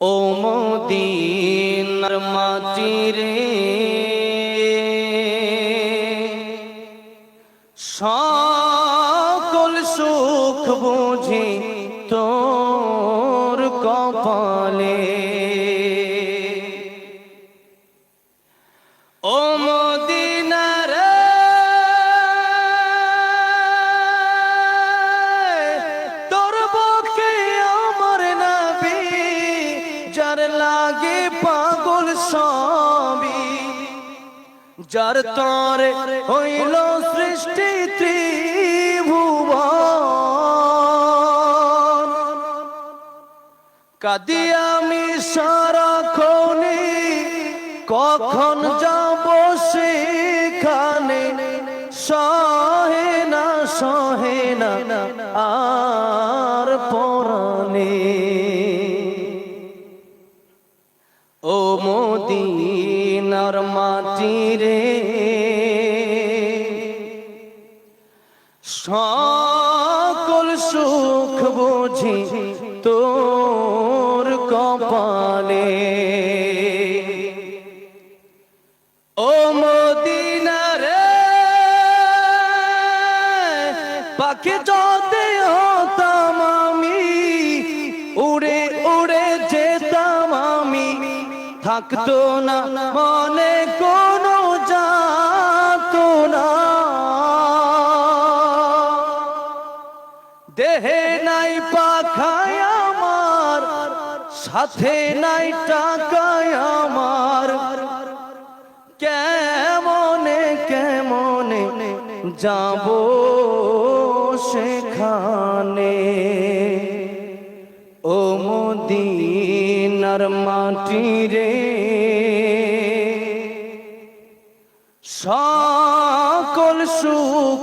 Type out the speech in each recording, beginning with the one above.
ও মোদিনার মাটি রে সকল সুখ বুঝি তোর যার তরে হইল সৃষ্টি ত্রিভুবন। কাদি আমি সারাক্ষণে কখন যাব সেখানে? সহে সুখ বুঝি তোর কপালে। ও মদিনার পাখি যদি হতাম আমি, উড়ে উড়ে যেতাম আমি। থাকতো না সাথে নাই টাকায় আমার। কেমনে কেমনে যাব সেখানে? ও মদিনার মাটি রে। সকল সুখ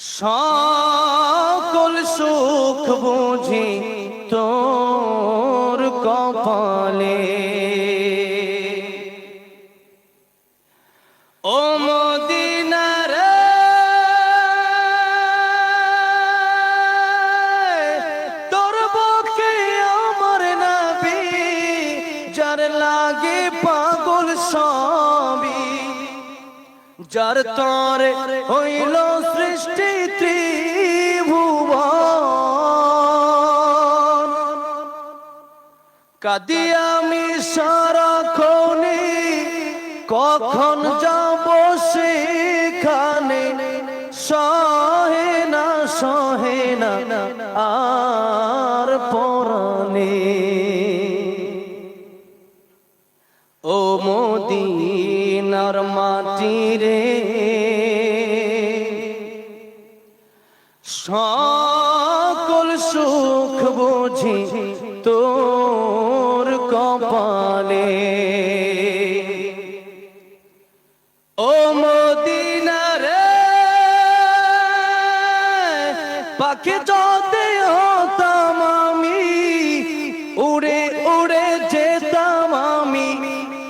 সকল সুখ বুঝি তোর কপালে। ও মদিনার তোর বুকে আমার নবী, যার লাগে পাগল সবই। যার তরে হইল সৃষ্টি ত্রিভুবন। কাদি আমি সারাক্ষণে কখন যাব সেখানে? সহে না সহে না, আর পরানে। ও মদিনার মাটি রে সকল সুখ বুঝি তোর কপালে। ও মদিনার পাখি যদি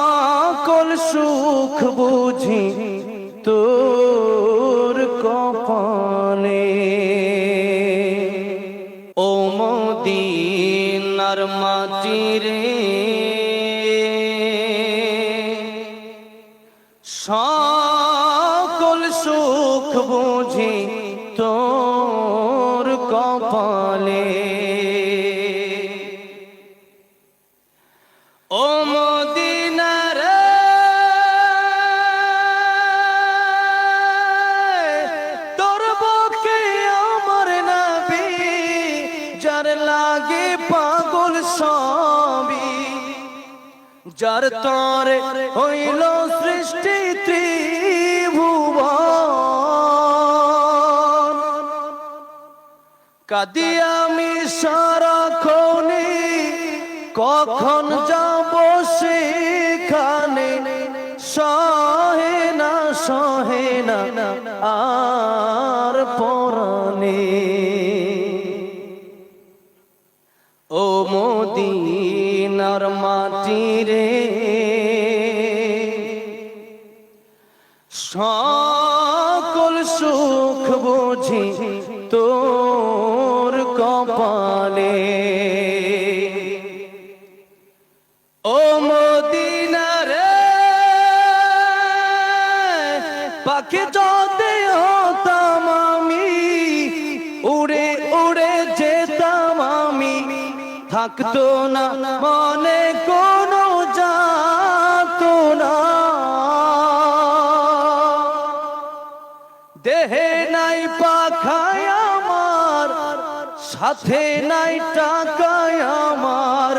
সকল সুখ বুঝি তোর কপালে। ও মদিনার মাটি সকল সুখ বুঝি তোর কপালে। যার তরে হইল সৃষ্টি ত্রিভুবন। কাদি আমি সারাক্ষণে, কখন যাব সেখানে? সহে না সহে না, আর পরানে ও মদিনার মাটি রে। সকল সুখ বুঝি থাকতো না মনে কোনো যাতো না। দেহে নাই পাখায় আমার সাথে নাই টাকায় আমার।